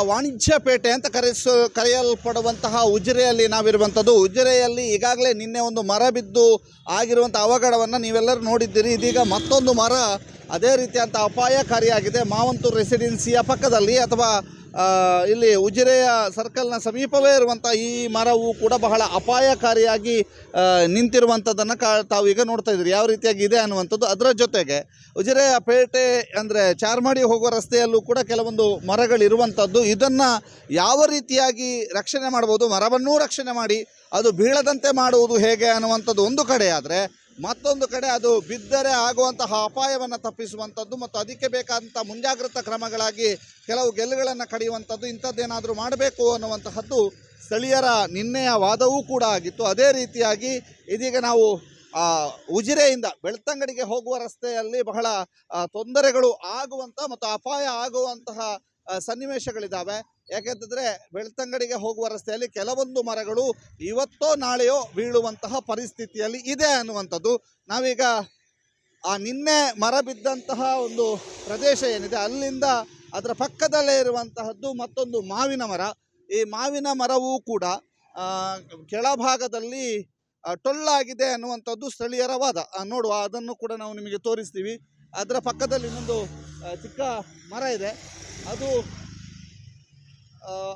ವಾಣಿಜ್ಯ ಪೇಟೆ ಅಂತ ಕರೆಸ ಕರೆಯಲ್ಪಡುವಂತಹ ಉಜಿರೆಯಲ್ಲಿ ನಾವಿರುವಂಥದ್ದು. ಉಜಿರೆಯಲ್ಲಿ ಈಗಾಗಲೇ ನಿನ್ನೆ ಒಂದು ಮರ ಬಿದ್ದು ಆಗಿರುವಂಥ ಅವಘಡವನ್ನು ನೀವೆಲ್ಲರೂ ನೋಡಿದ್ದೀರಿ. ಇದೀಗ ಮತ್ತೊಂದು ಮರ ಅದೇ ರೀತಿಯಂಥ ಅಪಾಯಕಾರಿಯಾಗಿದೆ. ಮಾವಂತೂರು ರೆಸಿಡೆನ್ಸಿಯ ಪಕ್ಕದಲ್ಲಿ ಅಥವಾ ಇಲ್ಲಿ ಉಜಿರೆಯ ಸರ್ಕಲ್ನ ಸಮೀಪವೇ ಇರುವಂಥ ಈ ಮರವು ಕೂಡ ಬಹಳ ಅಪಾಯಕಾರಿಯಾಗಿ ನಿಂತಿರುವಂಥದ್ದನ್ನು ಕಾ ತಾವು ಈಗ ನೋಡ್ತಾ ಇದ್ದೀರಿ. ಯಾವ ರೀತಿಯಾಗಿ ಇದೆ ಅನ್ನುವಂಥದ್ದು ಅದರ ಜೊತೆಗೆ ಉಜಿರೆಯ ಪೇಟೆ ಅಂದರೆ ಚಾರ್ಮಾಡಿ ಹೋಗುವ ರಸ್ತೆಯಲ್ಲೂ ಕೂಡ ಕೆಲವೊಂದು ಮರಗಳಿರುವಂಥದ್ದು ಇದನ್ನು ಯಾವ ರೀತಿಯಾಗಿ ರಕ್ಷಣೆ ಮಾಡ್ಬೋದು? ಮರವನ್ನೂ ರಕ್ಷಣೆ ಮಾಡಿ ಅದು ಬೀಳದಂತೆ ಮಾಡುವುದು ಹೇಗೆ ಅನ್ನುವಂಥದ್ದು ಒಂದು ಕಡೆ. ಮತ್ತೊಂದು ಕಡೆ ಅದು ಬಿದ್ದರೆ ಆಗುವಂತಹ ಅಪಾಯವನ್ನು ತಪ್ಪಿಸುವಂಥದ್ದು ಮತ್ತು ಅದಕ್ಕೆ ಬೇಕಾದಂಥ ಮುಂಜಾಗ್ರತಾ ಕ್ರಮಗಳಾಗಿ ಕೆಲವು ಗೆಲ್ಲುಗಳನ್ನು ಕಡಿಯುವಂಥದ್ದು ಇಂಥದ್ದೇನಾದರೂ ಮಾಡಬೇಕು ಅನ್ನುವಂತಹದ್ದು ಸ್ಥಳೀಯರ ನಿನ್ನೆಯ ವಾದವೂ ಕೂಡ ಆಗಿತ್ತು. ಅದೇ ರೀತಿಯಾಗಿ ಇದೀಗ ನಾವು ಉಜಿರೆಯಿಂದ ಬೆಳ್ತಂಗಡಿಗೆ ಹೋಗುವ ರಸ್ತೆಯಲ್ಲಿ ಬಹಳ ತೊಂದರೆಗಳು ಆಗುವಂಥ ಮತ್ತು ಅಪಾಯ ಆಗುವಂತಹ ಸನ್ನಿವೇಶಗಳಿದ್ದಾವೆ. ಯಾಕೆಂತಂದರೆ ಬೆಳ್ತಂಗಡಿಗೆ ಹೋಗುವ ರಸ್ತೆಯಲ್ಲಿ ಕೆಲವೊಂದು ಮರಗಳು ಇವತ್ತೋ ನಾಳೆಯೋ ಬೀಳುವಂತಹ ಪರಿಸ್ಥಿತಿಯಲ್ಲಿ ಇದೆ ಅನ್ನುವಂಥದ್ದು. ನಾವೀಗ ಆ ನಿನ್ನೆ ಮರ ಬಿದ್ದಂತಹ ಒಂದು ಪ್ರದೇಶ ಏನಿದೆ, ಅಲ್ಲಿಂದ ಅದರ ಪಕ್ಕದಲ್ಲೇ ಇರುವಂತಹದ್ದು ಮತ್ತೊಂದು ಮಾವಿನ ಮರ. ಈ ಮಾವಿನ ಮರವೂ ಕೂಡ ಕೆಳಭಾಗದಲ್ಲಿ ಟೊಳ್ಳಾಗಿದೆ ಅನ್ನುವಂಥದ್ದು ಸ್ಥಳೀಯರ ವಾದ. ನೋಡುವ, ಅದನ್ನು ಕೂಡ ನಾವು ನಿಮಗೆ ತೋರಿಸ್ತೀವಿ. ಅದರ ಪಕ್ಕದಲ್ಲಿ ಇನ್ನೊಂದು ಚಿಕ್ಕ ಮರ ಇದೆ. ಅದು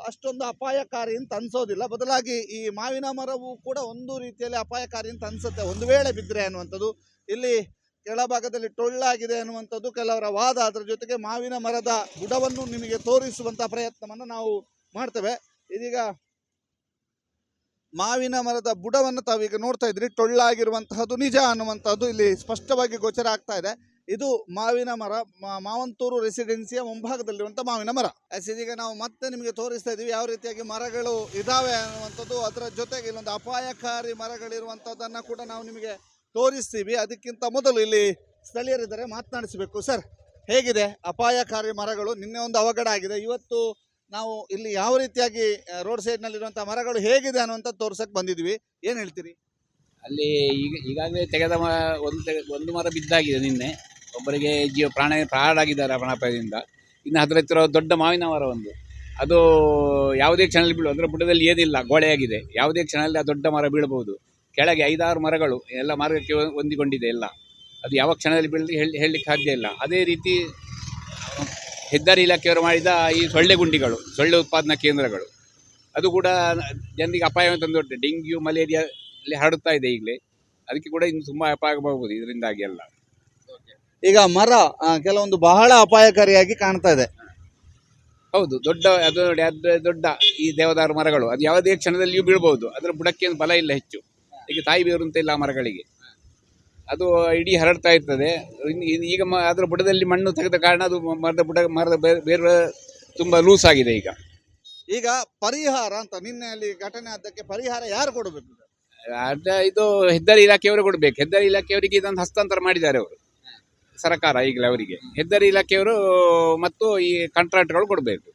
ಅಷ್ಟೊಂದು ಅಪಾಯಕಾರಿ ಅಂತ ಅನ್ಸೋದಿಲ್ಲ. ಬದಲಾಗಿ ಈ ಮಾವಿನ ಮರವು ಕೂಡ ಒಂದು ರೀತಿಯಲ್ಲಿ ಅಪಾಯಕಾರಿ ಅಂತ ಅನ್ಸುತ್ತೆ. ಒಂದು ವೇಳೆ ಬಿದ್ದರೆ ಅನ್ನುವಂಥದ್ದು. ಇಲ್ಲಿ ಕೆಳಭಾಗದಲ್ಲಿ ಟೊಳ್ಳಾಗಿದೆ ಅನ್ನುವಂಥದ್ದು ಕೆಲವರ ವಾದ. ಅದರ ಜೊತೆಗೆ ಮಾವಿನ ಮರದ ಬುಡವನ್ನು ನಿಮಗೆ ತೋರಿಸುವಂಥ ಪ್ರಯತ್ನವನ್ನು ನಾವು ಮಾಡ್ತೇವೆ. ಇದೀಗ ಮಾವಿನ ಮರದ ಬುಡವನ್ನು ತಾವೀಗ ನೋಡ್ತಾ ಇದ್ರಿ. ಟೊಳ್ಳಾಗಿರುವಂತಹದ್ದು ನಿಜ ಅನ್ನುವಂಥದ್ದು ಇಲ್ಲಿ ಸ್ಪಷ್ಟವಾಗಿ ಗೋಚರ ಆಗ್ತಾ ಇದೆ. ಇದು ಮಾವಿನ ಮರ ಮಾವಂತೂರು ರೆಸಿಡೆನ್ಸಿಯ ಮುಂಭಾಗದಲ್ಲಿರುವಂಥ ಮಾವಿನ ಮರ. ಇದೀಗ ನಾವು ಮತ್ತೆ ನಿಮಗೆ ತೋರಿಸ್ತಾ ಇದ್ದೀವಿ ಯಾವ ರೀತಿಯಾಗಿ ಮರಗಳು ಇದಾವೆ ಅನ್ನುವಂಥದ್ದು. ಅದರ ಜೊತೆಗೆ ಇಲ್ಲೊಂದು ಅಪಾಯಕಾರಿ ಮರಗಳಿರುವಂಥದ್ದನ್ನು ಕೂಡ ನಾವು ನಿಮಗೆ ತೋರಿಸ್ತೀವಿ. ಅದಕ್ಕಿಂತ ಮೊದಲು ಇಲ್ಲಿ ಸ್ಥಳೀಯರಿದ್ದರೆ, ಮಾತನಾಡಿಸಬೇಕು. ಸರ್, ಹೇಗಿದೆ? ಅಪಾಯಕಾರಿ ಮರಗಳು, ನಿನ್ನೆ ಒಂದು ಅವಘಡ ಆಗಿದೆ. ಇವತ್ತು ನಾವು ಇಲ್ಲಿ ಯಾವ ರೀತಿಯಾಗಿ ರೋಡ್ ಸೈಡ್ನಲ್ಲಿರುವಂಥ ಮರಗಳು ಹೇಗಿದೆ ಅನ್ನುವಂಥದ್ದು ತೋರ್ಸಕ್ಕೆ ಬಂದಿದ್ವಿ ಏನು ಹೇಳ್ತೀರಿ? ಅಲ್ಲಿ ಈಗ, ಈಗಾಗಲೇ ತೆಗೆದ ಮ ಒಂದು ತೆಗೆ, ಒಂದು ಮರ ಬಿದ್ದಾಗಿದೆ ನಿನ್ನೆ. ಒಬ್ಬರಿಗೆ ಜೀವ ಪ್ರಾಣ ಪ್ರಾಣಾಗಿದ್ದಾರೆ ಪ್ರಾಣಾಪಾಯದಿಂದ ಇನ್ನು ಹತ್ತಿರ ದೊಡ್ಡ ಮಾವಿನ ಮರ ಒಂದು. ಅದು ಯಾವುದೇ ಕ್ಷಣದಲ್ಲಿ ಬೀಳು ಅಂದರೆ ಬುಡದಲ್ಲಿ ಏನಿಲ್ಲ ಗೋಳೆಯಾಗಿದೆ ಯಾವುದೇ ಕ್ಷಣದಲ್ಲಿ ಆ ದೊಡ್ಡ ಮರ ಬೀಳಬಹುದು. ಕೆಳಗೆ ಐದಾರು ಮರಗಳು, ಎಲ್ಲ ಮಾರ್ಗಕ್ಕೆ ಹೊಂದಿಕೊಂಡಿದೆ ಎಲ್ಲ. ಅದು ಯಾವ ಕ್ಷಣದಲ್ಲಿ ಬೀಳಲಿ ಹೇಳಿ, ಹೇಳಲಿಕ್ಕೆ ಸಾಧ್ಯ ಇಲ್ಲ. ಅದೇ ರೀತಿ ಹೆದ್ದಾರಿ ಇಲಾಖೆಯವರು ಮಾಡಿದ ಈ ಸೊಳ್ಳೆ ಗುಂಡಿಗಳು, ಸೊಳ್ಳೆ ಉತ್ಪಾದನಾ ಕೇಂದ್ರಗಳು. ಅದು ಕೂಡ ಜನರಿಗೆ ಅಪಾಯವನ್ನು ತಂದೊಡ್ಡೆ ಡೆಂಗ್ಯೂ, ಮಲೇರಿಯಾ ಇಲ್ಲಿ ಹರಡುತ್ತಾ ಇದೆ ಈಗಲೇ. ಅದಕ್ಕೆ ಕೂಡ ಇನ್ನು ತುಂಬ ಅಪಾಯ ಆಗಬಹುದು ಇದರಿಂದಾಗಿ ಎಲ್ಲ. ಈಗ ಮರ ಆ, ಕೆಲವೊಂದು ಬಹಳ ಅಪಾಯಕಾರಿಯಾಗಿ ಕಾಣ್ತಾ ಇದೆ. ಹೌದು ದೊಡ್ಡ ಅದು ನೋಡಿ ಅದು ದೊಡ್ಡ ಈ ದೇವದಾರು ಮರಗಳು. ಅದು ಯಾವುದೇ ಕ್ಷಣದಲ್ಲಿಯೂ ಬೀಳ್ಬೋದು ಅದರ ಬುಡಕ್ಕೆ ಏನು ಬಲ ಇಲ್ಲ ಹೆಚ್ಚು. ಈಗ ತಾಯಿ ಬೇರು ಅಂತ ಇಲ್ಲ ಆ ಮರಗಳಿಗೆ. ಅದು ಇಡೀ ಹರಡ್ತಾ ಇರ್ತದೆ. ಇನ್- ಇನ್- ಈಗ ಮ- ಅದರ ಬುಡದಲ್ಲಿ ಮಣ್ಣು ತೆಗೆದ ಕಾರಣ ಅದು ಮ- ಮರದ ಬುಡ ಮರದ ಬೇರೆ ಬೇರೆ ತುಂಬ ಲೂಸ್ ಆಗಿದೆ ಈಗ. ಈಗ ಪರಿಹಾರ ಅಂತ ನಿನ್ನೆ ಅಲ್ಲಿ ಘಟನೆ ಆದಕ್ಕೆ ಪರಿಹಾರ ಯಾರು ಕೊಡಬೇಕು ಅದ ಇದು ಹೆದ್ದಾರಿ ಇಲಾಖೆಯವರು ಕೊಡಬೇಕು. ಹೆದ್ದಾರಿ ಇಲಾಖೆಯವರಿಗೆ ಇದನ್ನು ಹಸ್ತಾಂತರ ಮಾಡಿದ್ದಾರೆ ಅವರು. ಸರ್ಕಾರ ಈಗಲೇ ಅವರಿಗೆ. ಹೆದ್ದಾರಿ ಇಲಾಖೆಯವರು ಮತ್ತು ಈ ಕಾಂಟ್ರಾಕ್ಟ್ಗಳು ಕೊಡಬೇಕು.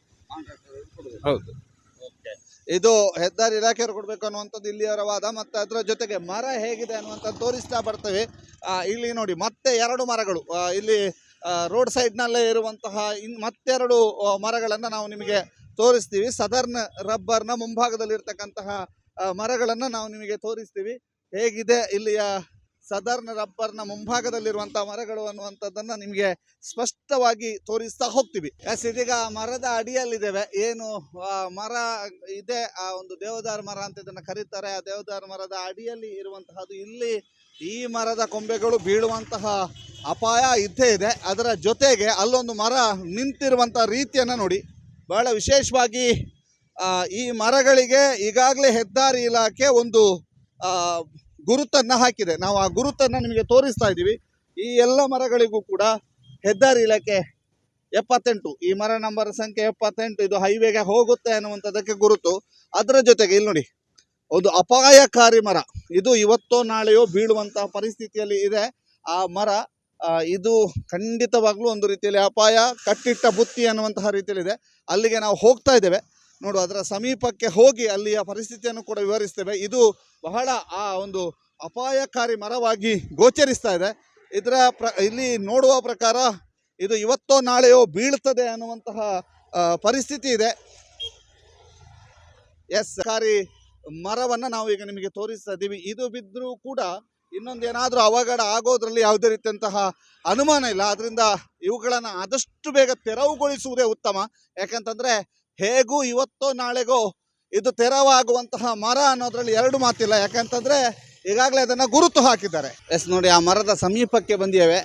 ಹೌದು. ಇದು ಹೆದ್ದಾರಿ ಇಲಾಖೆಯವರು ಕೊಡಬೇಕು ಅನ್ನುವಂಥದ್ದು ಇಲ್ಲಿಯವರ ವಾದ. ಮತ್ತು ಅದರ ಜೊತೆಗೆ ಮರ ಹೇಗಿದೆ ಅನ್ನುವಂಥದ್ದು ತೋರಿಸ್ತಾ ಬರ್ತೇವೆ. ಇಲ್ಲಿ ನೋಡಿ, ಮತ್ತೆ ಎರಡು ಮರಗಳು. ಇಲ್ಲಿ ರೋಡ್ ಸೈಡ್ನಲ್ಲೇ ಇರುವಂತಹ ಇನ್, ಮತ್ತೆರಡು ಮರಗಳನ್ನು ನಾವು ನಿಮಗೆ ತೋರಿಸ್ತೀವಿ. ಸದರ್ನ್ ರಬ್ಬರ್ನ ಮುಂಭಾಗದಲ್ಲಿರ್ತಕ್ಕಂತಹ ಮರಗಳನ್ನು ನಾವು ನಿಮಗೆ ತೋರಿಸ್ತೀವಿ. ಹೇಗಿದೆ ಇಲ್ಲಿಯ ಸದರ್ನ ರಬ್ಬರ್ನ ಮುಂಭಾಗದಲ್ಲಿರುವಂಥ ಮರಗಳು ಅನ್ನುವಂಥದ್ದನ್ನು ನಿಮಗೆ ಸ್ಪಷ್ಟವಾಗಿ ತೋರಿಸ್ತಾ ಹೋಗ್ತೀವಿ. ಎಸ್, ಇದೀಗ ಮರದ ಅಡಿಯಲ್ಲಿದ್ದೇವೆ. ಏನು ಮರ ಇದೆ, ಆ, ಒಂದು ದೇವದಾರ ಮರ ಅಂತ ಇದನ್ನು ಕರೀತಾರೆ. ಆ ದೇವದಾರ ಮರದ ಅಡಿಯಲ್ಲಿ ಇರುವಂತಹದ್ದು ಇಲ್ಲಿ ಈ ಮರದ ಕೊಂಬೆಗಳು ಬೀಳುವಂತಹ ಅಪಾಯ ಇದ್ದೇ ಇದೆ. ಅದರ ಜೊತೆಗೆ ಅಲ್ಲೊಂದು ಮರ ನಿಂತಿರುವಂಥ ರೀತಿಯನ್ನು ನೋಡಿ. ಬಹಳ ವಿಶೇಷವಾಗಿ ಈ ಮರಗಳಿಗೆ ಈಗಾಗಲೇ ಹೆದ್ದಾರಿ ಇಲಾಖೆ ಒಂದು ಗುರುತನ್ನು ಹಾಕಿದೆ. ನಾವು ಆ ಗುರುತನ್ನು ನಿಮಗೆ ತೋರಿಸ್ತಾ ಇದ್ದೀವಿ. ಈ ಎಲ್ಲ ಮರಗಳಿಗೂ ಕೂಡ ಹೆದ್ದಾರಿ ಇಲಾಖೆ ಎಪ್ಪತ್ತೆಂಟು, ಈ ಮರ ನಂಬರ್ ಸಂಖ್ಯೆ ಎಪ್ಪತ್ತೆಂಟು ಇದು ಹೈವೇಗೆ ಹೋಗುತ್ತೆ ಅನ್ನುವಂಥದ್ದಕ್ಕೆ ಗುರುತು. ಅದರ ಜೊತೆಗೆ ಇಲ್ಲಿ ನೋಡಿ, ಒಂದು ಅಪಾಯಕಾರಿ ಮರ. ಇದು ಇವತ್ತೋ ನಾಳೆಯೋ ಬೀಳುವಂತಹ ಪರಿಸ್ಥಿತಿಯಲ್ಲಿ ಇದೆ. ಆ ಮರ ಇದು ಖಂಡಿತವಾಗ್ಲೂ ಒಂದು ರೀತಿಯಲ್ಲಿ ಅಪಾಯ, ಕಟ್ಟಿಟ್ಟ ಬುತ್ತಿ ಅನ್ನುವಂತಹ ರೀತಿಯಲ್ಲಿದೆ. ಅಲ್ಲಿಗೆ ನಾವು ಹೋಗ್ತಾ ಇದ್ದೇವೆ. ನೋಡು, ಅದರ ಸಮೀಪಕ್ಕೆ ಹೋಗಿ ಅಲ್ಲಿಯ ಪರಿಸ್ಥಿತಿಯನ್ನು ಕೂಡ ವಿವರಿಸ್ತೇವೆ. ಇದು ಬಹಳ ಆ ಒಂದು ಅಪಾಯಕಾರಿ ಮರವಾಗಿ ಗೋಚರಿಸ್ತಾ ಇದೆ. ಇದರ ಪ್ರ, ಇಲ್ಲಿ ನೋಡುವ ಪ್ರಕಾರ ಇದು ಇವತ್ತೋ ನಾಳೆಯೋ ಬೀಳ್ತದೆ ಅನ್ನುವಂತಹ ಪರಿಸ್ಥಿತಿ ಇದೆ. ಎಸ್ ಸರ್ಕಾರಿ ಮರವನ್ನು ನಾವು ಈಗ ನಿಮಗೆ ತೋರಿಸ್ತಾ ಇದ್ದೀವಿ. ಇದು ಬಿದ್ದರೂ ಕೂಡ ಇನ್ನೊಂದೇನಾದರೂ ಅವಘಡ ಆಗೋದ್ರಲ್ಲಿ ಯಾವುದೇ ರೀತಿಯಂತಹ ಅನುಮಾನ ಇಲ್ಲ. ಆದ್ದರಿಂದ ಇವುಗಳನ್ನು ಆದಷ್ಟು ಬೇಗ ತೆರವುಗೊಳಿಸುವುದೇ ಉತ್ತಮ. ಯಾಕಂತಂದ್ರೆ ಹೇಗೂ ಇವತ್ತೋ ನಾಳೆಗೋ ಇದು ತೆರವಾಗುವಂತಹ ಮರ ಅನ್ನೋದ್ರಲ್ಲಿ ಎರಡು ಮಾತಿಲ್ಲ. ಯಾಕಂತಂದ್ರೆ ಈಗಾಗಲೇ ಅದನ್ನು ಗುರುತು ಹಾಕಿದ್ದಾರೆ. ಎಸ್, ನೋಡಿ, ಆ ಮರದ ಸಮೀಪಕ್ಕೆ ಬಂದಿವೆ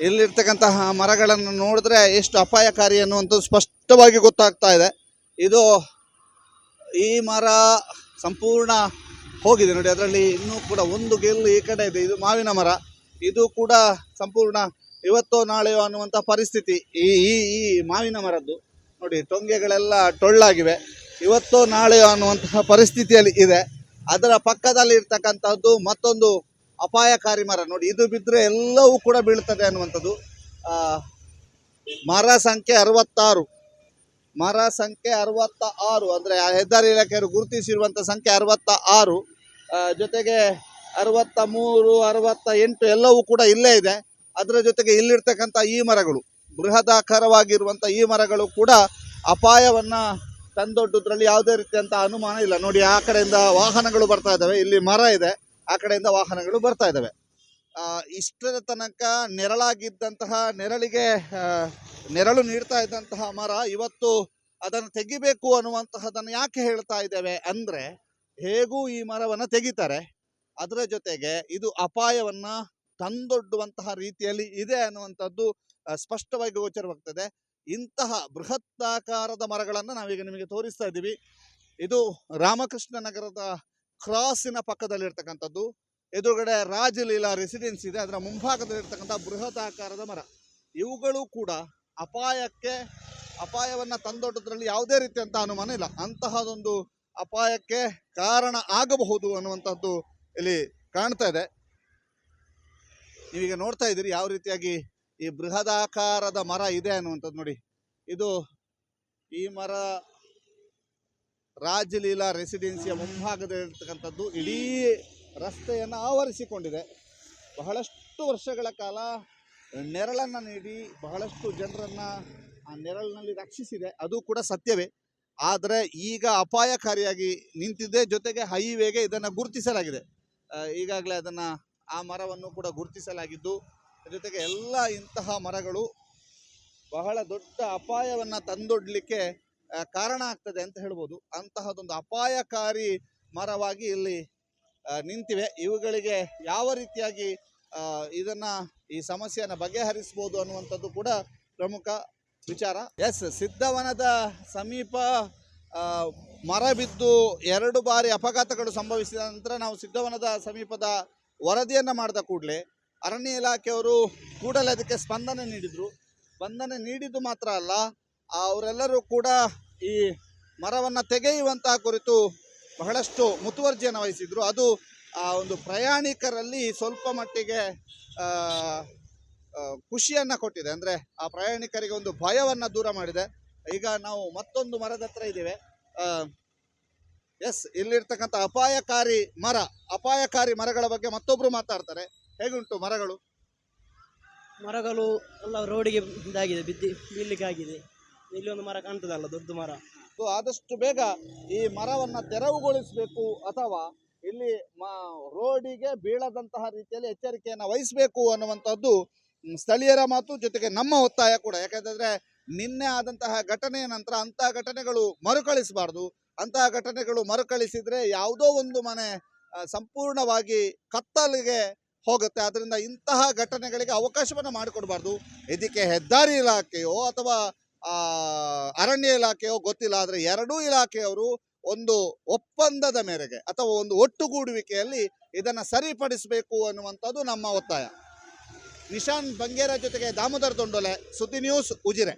ಇಲ್ಲಿರ್ತಕ್ಕಂತಹ ಮರಗಳನ್ನು ನೋಡಿದ್ರೆ ಎಷ್ಟು ಅಪಾಯಕಾರಿ ಅನ್ನುವಂಥದ್ದು ಸ್ಪಷ್ಟವಾಗಿ ಗೊತ್ತಾಗ್ತಾ ಇದೆ. ಇದು ಈ ಮರ ಸಂಪೂರ್ಣ ಹೋಗಿದೆ. ನೋಡಿ, ಅದರಲ್ಲಿ ಇನ್ನೂ ಕೂಡ ಒಂದು ಗೆಲ್ಲು ಈ ಕಡೆ ಇದೆ. ಇದು ಮಾವಿನ ಮರ. ಇದು ಕೂಡ ಸಂಪೂರ್ಣ ಇವತ್ತೋ ನಾಳೆಯೋ ಅನ್ನುವಂಥ ಪರಿಸ್ಥಿತಿ ಈ ಈ ಈ ಮಾವಿನ ಮರದ್ದು. ನೋಡಿ ಟೊಂಗೆಗಳೆಲ್ಲ ಟೊಳ್ಳಾಗಿವೆ. ಇವತ್ತು ನಾಳೆ ಅನ್ನುವಂತಹ ಪರಿಸ್ಥಿತಿಯಲ್ಲಿ ಇದೆ. ಅದರ ಪಕ್ಕದಲ್ಲಿ ಇರ್ತಕ್ಕಂಥದ್ದು ಮತ್ತೊಂದು ಅಪಾಯಕಾರಿ ಮರ. ನೋಡಿ, ಇದು ಬಿದ್ದರೆ ಎಲ್ಲವೂ ಕೂಡ ಬೀಳ್ತದೆ ಅನ್ನುವಂಥದ್ದು. ಮರ ಸಂಖ್ಯೆ ಅರವತ್ತಾರು. ಮರ ಸಂಖ್ಯೆ ಅರವತ್ತ ಆರು ಅಂದರೆ ಹೆದ್ದಾರಿ ಇಲಾಖೆಯವರು ಗುರುತಿಸಿರುವಂಥ ಸಂಖ್ಯೆ ಅರವತ್ತ ಆರು ಜೊತೆಗೆ ಅರವತ್ತ ಮೂರು ಅರವತ್ತ ಎಂಟು ಎಲ್ಲವೂ ಕೂಡ ಇಲ್ಲೇ ಇದೆ. ಅದರ ಜೊತೆಗೆ ಇಲ್ಲಿರ್ತಕ್ಕಂಥ ಈ ಮರಗಳು. ಬೃಹದಾಕಾರವಾಗಿರುವಂಥ ಈ ಮರಗಳು ಕೂಡ ಅಪಾಯವನ್ನು ತಂದೊಡ್ಡುದ್ರಲ್ಲಿ ಯಾವುದೇ ರೀತಿಯಂಥ ಅನುಮಾನ ಇಲ್ಲ. ನೋಡಿ, ಆ ಕಡೆಯಿಂದ ವಾಹನಗಳು ಬರ್ತಾ ಇದ್ದಾವೆ. ಇಲ್ಲಿ ಮರ ಇದೆ. ಆ ಕಡೆಯಿಂದ ವಾಹನಗಳು ಬರ್ತಾ ಇದ್ದಾವೆ. ಇಷ್ಟರ ತನಕ ನೆರಳಾಗಿದ್ದಂತಹ, ನೆರಳಿಗೆ ನೆರಳು ನೀಡ್ತಾ ಇದ್ದಂತಹ ಮರ ಇವತ್ತು ಅದನ್ನು ತೆಗಿಬೇಕು ಅನ್ನುವಂತಹದನ್ನು ಯಾಕೆ ಹೇಳ್ತಾ ಇದ್ದೇವೆ ಅಂದರೆ, ಹೇಗೂ ಈ ಮರವನ್ನು ತೆಗಿತಾರೆ. ಅದರ ಜೊತೆಗೆ ಇದು ಅಪಾಯವನ್ನು ತಂದೊಡ್ಡುವಂತಹ ರೀತಿಯಲ್ಲಿ ಇದೆ ಅನ್ನುವಂಥದ್ದು ಸ್ಪಷ್ಟವಾಗಿ ಗೋಚರವಾಗ್ತದೆ. ಇಂತಹ ಬೃಹತ್ತಾಕಾರದ ಮರಗಳನ್ನು ನಾವೀಗ ನಿಮಗೆ ತೋರಿಸ್ತಾ ಇದ್ದೀವಿ. ಇದು ರಾಮಕೃಷ್ಣ ನಗರದ ಕ್ರಾಸಿನ ಪಕ್ಕದಲ್ಲಿರ್ತಕ್ಕಂಥದ್ದು. ಎದುರುಗಡೆ ರಾಜಲೀಲಾ ರೆಸಿಡೆನ್ಸ್ ಇದೆ. ಅದರ ಮುಂಭಾಗದಲ್ಲಿರ್ತಕ್ಕಂಥ ಬೃಹತಾಕಾರದ ಮರ. ಇವುಗಳು ಕೂಡ ಅಪಾಯಕ್ಕೆ, ಅಪಾಯವನ್ನ ತಂದೊಡ್ಡೋದ್ರಲ್ಲಿ ಯಾವುದೇ ರೀತಿಯಂತ ಅನುಮಾನ ಇಲ್ಲ. ಅಂತಹದೊಂದು ಅಪಾಯಕ್ಕೆ ಕಾರಣ ಆಗಬಹುದು ಅನ್ನುವಂಥದ್ದು ಇಲ್ಲಿ ಕಾಣ್ತಾ ಇದೆ. ನೀವೀಗ ನೋಡ್ತಾ ಇದ್ದೀರಿ ಯಾವ ರೀತಿಯಾಗಿ ಈ ಬೃಹದಾಕಾರದ ಮರ ಇದೆ ಅನ್ನುವಂಥದ್ದು ನೋಡಿ. ಇದು ಈ ಮರ ರಾಜಲೀಲಾ ರೆಸಿಡೆನ್ಸಿಯ ಮುಂಭಾಗದಲ್ಲಿರ್ತಕ್ಕಂಥದ್ದು. ಇಡೀ ರಸ್ತೆಯನ್ನು ಆವರಿಸಿಕೊಂಡಿದೆ. ಬಹಳಷ್ಟು ವರ್ಷಗಳ ಕಾಲ ನೆರಳನ್ನು ನೀಡಿ ಬಹಳಷ್ಟು ಜನರನ್ನು ಆ ನೆರಳಿನಲ್ಲಿ ರಕ್ಷಿಸಿದೆ. ಅದು ಕೂಡ ಸತ್ಯವೇ. ಆದರೆ ಈಗ ಅಪಾಯಕಾರಿಯಾಗಿ ನಿಂತಿದೆ. ಜೊತೆಗೆ ಹೈವೇಗೆ ಇದನ್ನು ಗುರುತಿಸಲಾಗಿದೆ. ಈಗಾಗಲೇ ಅದನ್ನು ಆ ಮರವನ್ನು ಕೂಡ ಗುರುತಿಸಲಾಗಿದ್ದು. ಜೊತೆಗೆ ಎಲ್ಲ ಇಂತಹ ಮರಗಳು ಬಹಳ ದೊಡ್ಡ ಅಪಾಯವನ್ನು ತಂದೊಡ್ಲಿಕ್ಕೆ ಕಾರಣ ಆಗ್ತದೆ ಅಂತ ಹೇಳ್ಬೋದು. ಅಂತಹದೊಂದು ಅಪಾಯಕಾರಿ ಮರವಾಗಿ ಇಲ್ಲಿ ನಿಂತಿವೆ. ಇವುಗಳಿಗೆ ಯಾವ ರೀತಿಯಾಗಿ ಇದನ್ನು ಈ ಸಮಸ್ಯೆಯನ್ನು ಬಗೆಹರಿಸ್ಬೋದು ಅನ್ನುವಂಥದ್ದು ಕೂಡ ಪ್ರಮುಖ ವಿಚಾರ. ಎಸ್ ಸಿದ್ಧವನದ ಸಮೀಪ ಮರ ಬಿದ್ದು ಎರಡು ಬಾರಿ ಅಪಘಾತಗಳು ಸಂಭವಿಸಿದ ನಂತರ ನಾವು ಸಿದ್ಧವನದ ಸಮೀಪದ ವರದಿಯನ್ನು ಮಾಡಿದ ಕೂಡಲೇ ಅರಣ್ಯ ಇಲಾಖೆಯವರು ಕೂಡಲೇ ಅದಕ್ಕೆ ಸ್ಪಂದನೆ ನೀಡಿದರು. ಸ್ಪಂದನೆ ನೀಡಿದ್ದು ಮಾತ್ರ ಅಲ್ಲ, ಅವರೆಲ್ಲರೂ ಕೂಡ ಈ ಮರವನ್ನು ತೆಗೆಯುವಂತಹ ಕುರಿತು ಬಹಳಷ್ಟು ಮುತುವರ್ಜಿಯನ್ನು ವಹಿಸಿದರು. ಅದು ಆ ಒಂದು ಪ್ರಯಾಣಿಕರಲ್ಲಿ ಸ್ವಲ್ಪ ಮಟ್ಟಿಗೆ ಖುಷಿಯನ್ನು ಕೊಟ್ಟಿದೆ. ಅಂದರೆ ಆ ಪ್ರಯಾಣಿಕರಿಗೆ ಒಂದು ಭಯವನ್ನು ದೂರ ಮಾಡಿದೆ. ಈಗ ನಾವು ಮತ್ತೊಂದು ಮರದ ಹತ್ರ ಇದ್ದೇವೆ. ಎಸ್, ಇಲ್ಲಿರ್ತಕ್ಕಂಥ ಅಪಾಯಕಾರಿ ಮರ, ಅಪಾಯಕಾರಿ ಮರಗಳ ಬಗ್ಗೆ ಮತ್ತೊಬ್ಬರು ಮಾತಾಡ್ತಾರೆ. ಹೇಗುಂಟು ಮರಗಳು? ಮರಗಳು ಎಲ್ಲ ರೋಡಿಗೆ ಇದಾಗಿದೆ ಬಿದ್ದಿ ಬೀಳ್ಲಿಕ್ಕೆ ಆಗಿದೆ ಇಲ್ಲಿ ಒಂದು ಮರ ಕಾಣ್ತದಲ್ಲ ದೊಡ್ಡ ಮರ. ಸೊ ಆದಷ್ಟು ಬೇಗ ಈ ಮರವನ್ನ ತೆರವುಗೊಳಿಸಬೇಕು ಅಥವಾ ಇಲ್ಲಿ ಮ ರೋಡಿಗೆ ಬೀಳದಂತಹ ರೀತಿಯಲ್ಲಿ ಎಚ್ಚರಿಕೆಯನ್ನು ವಹಿಸಬೇಕು ಅನ್ನುವಂಥದ್ದು ಸ್ಥಳೀಯರ ಮಾತು ಜೊತೆಗೆ ನಮ್ಮ ಒತ್ತಾಯ ಕೂಡ. ಯಾಕಂತಂದ್ರೆ ನಿನ್ನೆ ಆದಂತಹ ಘಟನೆಯ ನಂತರ ಅಂತಹ ಘಟನೆಗಳು ಮರುಕಳಿಸಬಾರ್ದು. ಅಂತಹ ಘಟನೆಗಳು ಮರುಕಳಿಸಿದ್ರೆ ಯಾವುದೋ ಒಂದು ಮನೆ ಸಂಪೂರ್ಣವಾಗಿ ಕತ್ತಲಿಗೆ ಹೋಗುತ್ತೆ. ಅದರಿಂದ ಇಂತಹ ಘಟನೆಗಳಿಗೆ ಅವಕಾಶವನ್ನು ಮಾಡಿಕೊಡಬಾರ್ದು. ಇದಕ್ಕೆ ಹೆದ್ದಾರಿ ಇಲಾಖೆಯೋ ಅಥವಾ ಅರಣ್ಯ ಇಲಾಖೆಯೋ ಗೊತ್ತಿಲ್ಲ. ಆದರೆ ಎರಡೂ ಇಲಾಖೆಯವರು ಒಂದು ಒಪ್ಪಂದದ ಮೇರೆಗೆ ಅಥವಾ ಒಂದು ಒಟ್ಟುಗೂಡುವಿಕೆಯಲ್ಲಿ ಇದನ್ನು ಸರಿಪಡಿಸಬೇಕು ಅನ್ನುವಂಥದ್ದು ನಮ್ಮ ಒತ್ತಾಯ. ನಿಶಾನ್ ಬಂಗೇರ ಜೊತೆಗೆ ದಾಮೋದರ್ ದೊಂಡೊಲೆ ಸುದ್ದಿ ನ್ಯೂಸ್ ಉಜಿರೆ.